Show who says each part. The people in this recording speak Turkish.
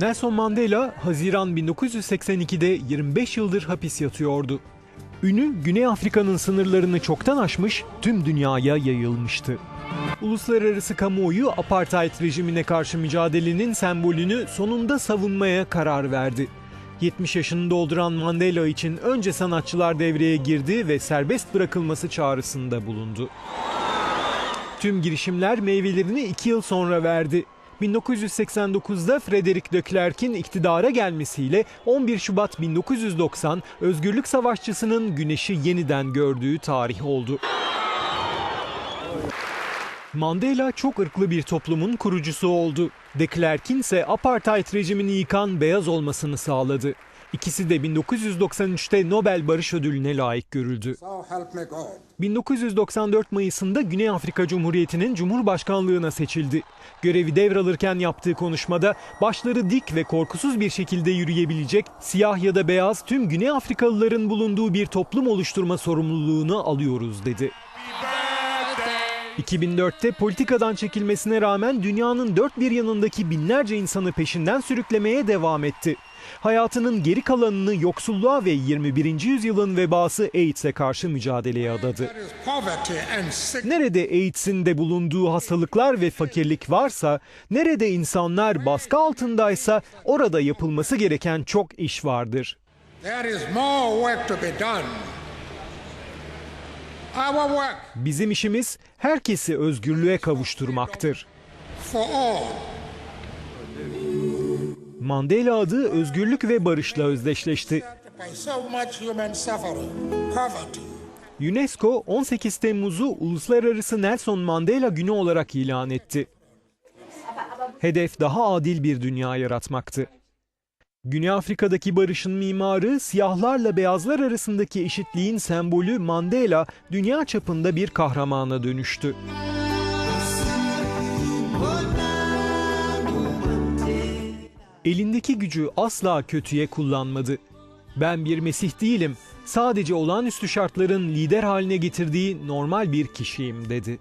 Speaker 1: Nelson Mandela Haziran 1982'de 25 yıldır hapis yatıyordu. Ünü Güney Afrika'nın sınırlarını çoktan aşmış, tüm dünyaya yayılmıştı. Uluslararası kamuoyu apartheid rejimine karşı mücadelenin sembolünü sonunda savunmaya karar verdi. 70 yaşını dolduran Mandela için önce sanatçılar devreye girdi ve serbest bırakılması çağrısında bulundu. Tüm girişimler meyvelerini iki yıl sonra verdi. 1989'da Frederick de Klerk'in iktidara gelmesiyle 11 Şubat 1990 özgürlük savaşçısının güneşi yeniden gördüğü tarih oldu. Mandela çok ırklı bir toplumun kurucusu oldu. De Klerk'in ise apartheid rejimini yıkan beyaz olmasını sağladı. İkisi de 1993'te Nobel Barış Ödülü'ne layık görüldü.
Speaker 2: So help me God.
Speaker 1: 1994 Mayıs'ında Güney Afrika Cumhuriyeti'nin Cumhurbaşkanlığına seçildi. Görevi devralırken yaptığı konuşmada başları dik ve korkusuz bir şekilde yürüyebilecek siyah ya da beyaz tüm Güney Afrikalıların bulunduğu bir toplum oluşturma sorumluluğunu alıyoruz dedi. 2004'te politikadan çekilmesine rağmen dünyanın dört bir yanındaki binlerce insanı peşinden sürüklemeye devam etti. Hayatının geri kalanını yoksulluğa ve 21. yüzyılın vebası AIDS'e karşı mücadeleye adadı. Nerede AIDS'in de bulunduğu hastalıklar ve fakirlik varsa, nerede insanlar baskı altındaysa orada yapılması gereken çok iş vardır.
Speaker 2: There is more work to be done.
Speaker 1: Bizim işimiz herkesi özgürlüğe kavuşturmaktır. Mandela adı özgürlük ve barışla özdeşleşti. UNESCO 18 Temmuz'u Uluslararası Nelson Mandela Günü olarak ilan etti. Hedef daha adil bir dünya yaratmaktı. Güney Afrika'daki barışın mimarı, siyahlarla beyazlar arasındaki eşitliğin sembolü Mandela, dünya çapında bir kahramana dönüştü. Elindeki gücü asla kötüye kullanmadı. Ben bir Mesih değilim, sadece olağanüstü şartların lider haline getirdiği normal bir kişiyim dedi.